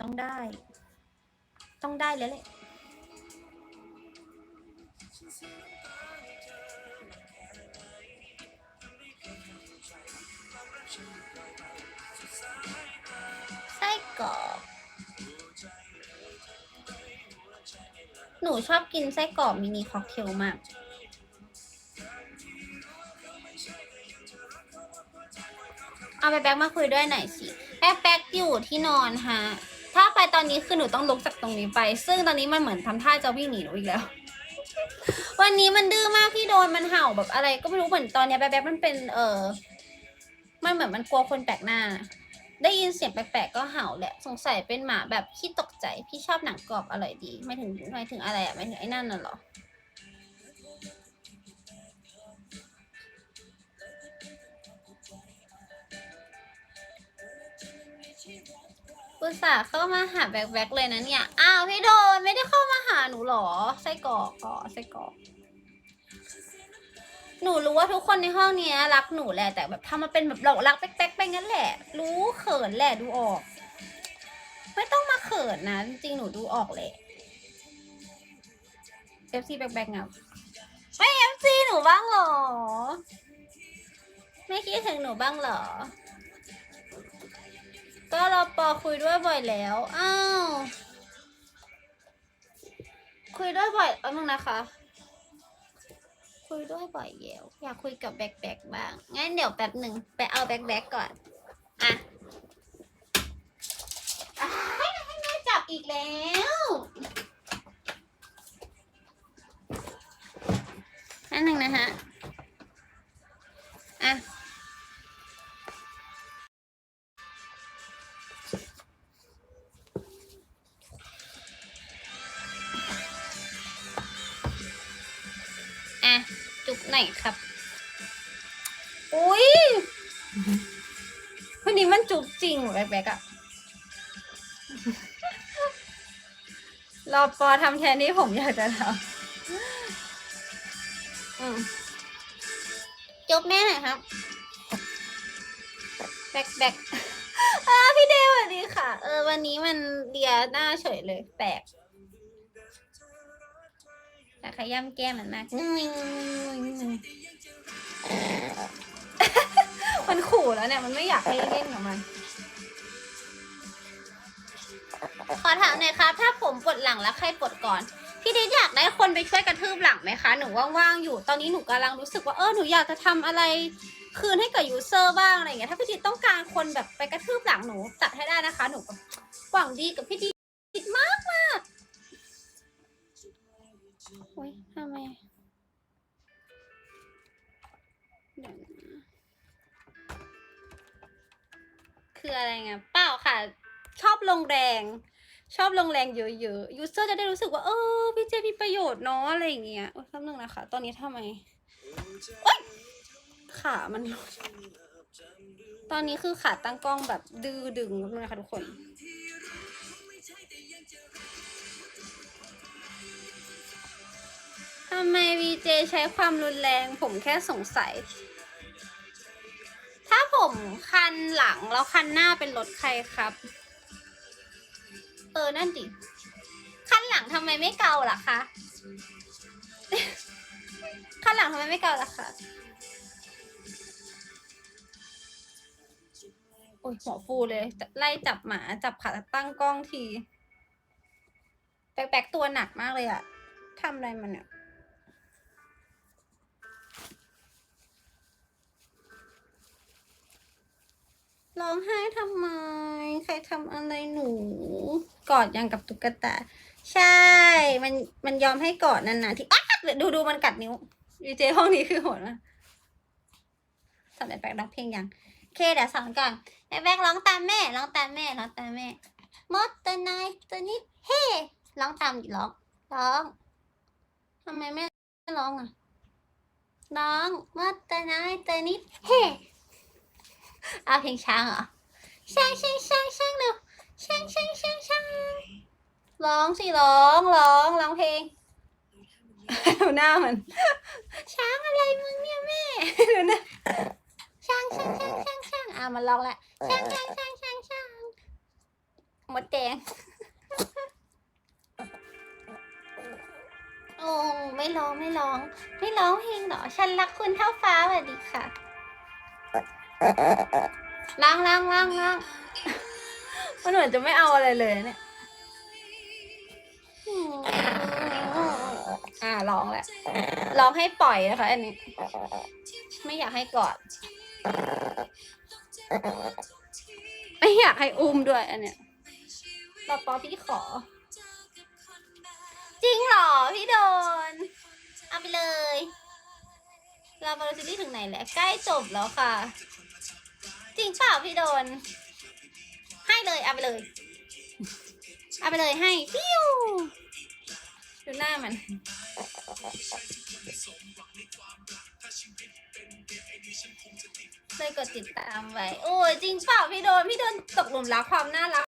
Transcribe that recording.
ต้องได้ ต้องได้แล้วแหละไส้กรอกหนูชอบกินไส้กรอกมินิค็อกเทลมากเอาไปแบ็กมาคุยด้วยหน่อยสิแบ็กแบ็กอยู่ที่นอนฮะ ถ้าไปตอนนี้คือหนูต้องลุกจากตรงนี้ไป ซึ่งตอนนี้มันเหมือนทำท่าจะวิ่งหนีหนูอีกแล้ว วันนี้มันดื้อมากพี่โดนมันเห่าแบบอะไร ก็ไม่รู้เหมือนตอนนี้แบ็กแบ็กมันเป็น เออมันเหมือนมันกลัวคนแปลกหน้า ได้ยินเสียงแปลกๆก็เห่าแหละ สงสัยเป็นหมาแบบขี้ตกใจ พี่ชอบหนังกรอบอร่อยดี ไม่ถึงไม่ถึงอะไรอะไม่ถึงไอ้นั่นน่ะหรอ อุตส่าห์เข้ามาหาแบ็คแบ็คเลยนะเนี่ย อ้าวพี่โดนไม่ได้เข้ามาหาหนูหรอ ไส้กรอกอ๋อไส้กรอก หนูรู้ว่าทุกคนในห้องเนี้ยรักหนูแหละ แต่แบบทำมาเป็นแบบหลอกรักแป๊กๆไปงั้นแหละ รู้เขินแหละดูออก ไม่ต้องมาเขินนะ จริงๆหนูดูออกแหละเอฟซีแบ็คๆงับไม่เอฟซีหนูบ้างเหรอ ไม่คิดถึงหนูบ้างเหรอ ก็รอปอคุยด้วยบ่อยแล้ว อ้าว คุยด้วยบ่อยเอามึงนะคะ คุยด้วยบ่อยแล้วอยากคุยกับแบ็คแบ็คบ้าง งั้นเดี๋ยวแป๊บหนึ่งไปเอาแบ็คแบ็คก่อน อะอ้ให้แม่จับอีกแล้วนั่นหนึ่งนะฮะ อะ จุกไหนครับ อุ้ยวันนี้มันจุกจริงแบกๆอะรอปอทำแทนที่ผมอยากจะทำอืมจุบแม่หน่อยครับแบกแบกอ่าพี่เดวสวัสดีค่ะ เออ วันนี้มันเดียหน้าเฉยเลย แปลก แต่ขย้ำแก้มมันมากมันขู่แล้วเนี่ย มันไม่อยากให้เล่นกับมัน ขอถามหน่อยครับ ถ้าผมปวดหลังแล้วใครปวดก่อน พี่ดิดอยากได้คนไปช่วยกระทืบหลังไหมคะ หนูว่างๆอยู่ ตอนนี้หนูกำลังรู้สึกว่าเออหนูอยากจะทำอะไรคืนให้กับยูเซอร์บ้างอะไรอย่างเงี้ย ถ้าพี่ดิดต้องการคนแบบไปกระทืบหลังหนูจัดให้ได้นะคะ หนูแบบหวังดีกับพี่ดิดมากมากๆโอ๊ยทำไมเดี๋ยวนะคืออะไรไงเปล่าค่ะ ชอบลงแรง ชอบลงแรงเยอะๆยูเซอร์จะได้รู้สึกว่า เออ พี่เจมีประโยชน์เนาะอะไรอย่างเงี้ยโอ๊ยแป๊บนึงนะคะ ตอนนี้ทำไมโอ๊ยขามันตอนนี้คือขาตั้งกล้องแบบดื้อดึงแป๊บนึงนะคะทุกคน ทำไมวีเจใช้ความรุนแรงผมแค่สงสัย ถ้าผมคันหลังแล้วคันหน้าเป็นรถใครครับ เออ นั่นดิ คันหลังทำไมไม่เกาล่ะคะ คันหลังทำไมไม่เกาล่ะคะ โอ้ยหัวฟูเลย ไล่จับหมา จับขาตั้งกล้องที แป๊กๆตัวหนักมากเลยอะทำอะไรมันอะ ร้องไห้ทำไม ใครทำอะไรหนู กอดยังกับตุ๊กตา ใช่ มันมันยอมให้กอดนานๆที่อ๊ะดูดูมันกัดนิ้วดีเจห้องนี้คือโหดมากสอนไอ้แบกร้องเพลงยังโอเคเดี๋ยวสอนก่อนไอ้แบกร้องตามแม่ร้องตามแม่ร้องตามแม่มดตัวน้อยตัวนิดเฮ้ร้องตามดิร้องร้องทำไมแม่ไม่ร้องอะร้องมดตัวน้อยตัวนิดเฮ้ เอาเพลงช้างเหรอช้างช้างช้างช้างเร็วช้างช้างช้างช้างร้องสิร้องร้องร้องเพลงดูหน้ามัน ช้างอะไรมึงเนี่ยแม่ดูนะช้างช้างช้างช้างช้างอะมันร้องละช้างช้างช้างช้างช้างมมดแดงโอ้ไม่ร้องไม่ร้อง ไม่ร้องเพลงเหรอ ฉันรักคุณเท่าฟ้าสวัสดีค่ะ ล้างล้างล้างล้างมันเหมือนจะไม่เอาอะไรเลยเนี่ยอ่าร้องแหละร้องให้ปล่อยนะคะ อันนี้ ไม่อยากให้กอด ไม่อยากให้อุ้มด้วย อันเนี้ยปอปอพี่ขอ จริงเหรอพี่โดน เอาไปเลย ลาบาร์ซิตี้ถึงไหนแล้ว ใกล้จบแล้วค่ะ เปล่าพี่โดน ให้เลยเอาไปเลย เอาไปเลยให้ฟิวดูหน้ามัน เลยกดติดตามไว้ โอ้ยจริงเปล่าพี่โดน พี่โดนตกหลุมรักความน่ารัก